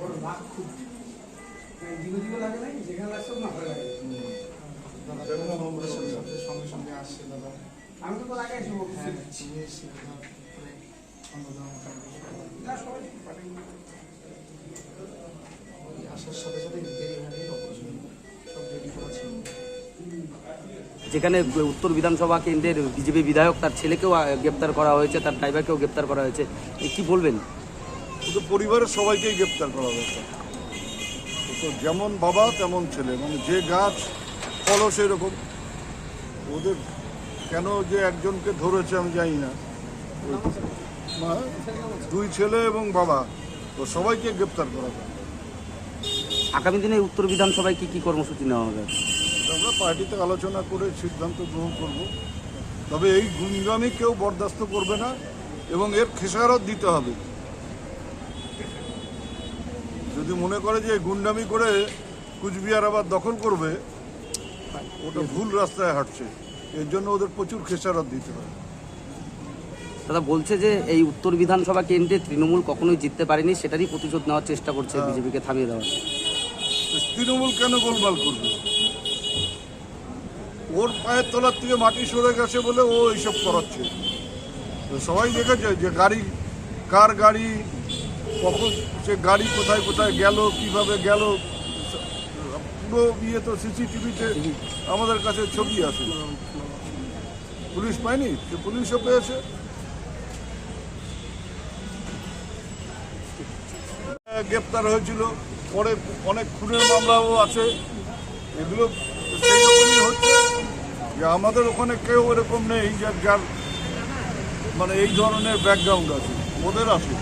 ওর রাগ খুব দিগো দিগো লাগে নাই যেখানে লাগছে ওর ভালো লাগে দাদা সঙ্গে সঙ্গে আসছে দাদা আমি তো লাগাইছি হ্যাঁ দাদা না, সবাই যেখানে উত্তর বিধানসভা কেন্দ্রের বিজেপি বিধায়ক তার ছেলেকেও গ্রেপ্তার করা হয়েছে তার ড্রাইভারকেও গ্রেপ্তার করা হয়েছে। এ কি বলবেন? শুধু পরিবারের সবাইকেই গ্রেপ্তার করা হয়েছে। তো যেমন বাবা তেমন ছেলে। মানে যে গাছ ফলও সেরকম। ওদের কেন যে একজনকে ধরেছে আমি জানি না। দুই ছেলে এবং বাবা। তো সবাইকে গ্রেপ্তার করা আগামী দিনে উত্তর বিধানসভায় কি কি কর্মসূচি নেওয়া হবে? আমরা পার্টিতে আলোচনা করে সিদ্ধান্ত গ্রহণ করব। তবে এই গুঞ্জামি কেউ বরদাস্ত করবে না এবং এর খেসারত দিতে হবে। যদি মনে করে যে গুন্ডামি করে কুচবিহার আবার দখল করবে ওটা ভুল রাস্তায় হাঁটছে। এর জন্য ওদের প্রচুর খেসারত দিতে হবে। দাদা বলছে যে এই উত্তর বিধানসভা কেন্দ্রে তৃণমূল কখনোই জিততে পারেনি সেটারই প্রতিশোধ নেওয়ার চেষ্টা করছে বিজেপিকে থামিয়ে দেওয়ার। তৃণমূল কেন গোলমাল করবে? ওর পায়ের তলার থেকে মাটি সরে গেছে বলে ও এইসব করাচ্ছে। সবাই দেখেছে যে গাড়ি, কার গাড়ি, কখন সে গাড়ি কোথায় কোথায় গেল, কীভাবে গেল, পুরো ইয়ে তো সিসিটিভিতে আমাদের কাছে ছবি আছে। পুলিশ পায়নি? সে পুলিশও পেয়েছে। গ্রেপ্তার হয়েছিল। পরে অনেক খুনের মামলাও আছে। এগুলো সেই হচ্ছে। যে আমাদের ওখানে কেউ এরকম নেই যে যার মানে এই ধরনের ব্যাকগ্রাউন্ড আছে। ওদের আছে।